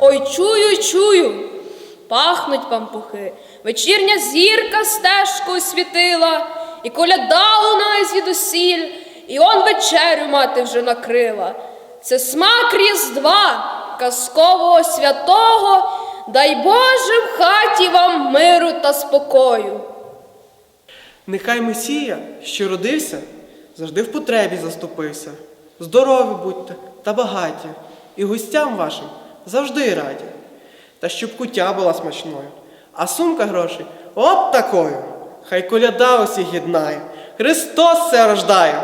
Ой, чую, чую, пахнуть пампухи. Вечірня зірка стежкою світила, і коляда лунає звідусіль, і он вечерю мати вже накрила. Це смак Різдва, казкового святого, дай Боже в хаті вам миру та спокою. Нехай Месія, що родився, завжди в потребі заступився. Здорові будьте та багаті, і гостям вашим завжди раді. Та щоб куття була смачною, а сумка грошей от такою. Хай коляда усі гіднає, Христос все рождає.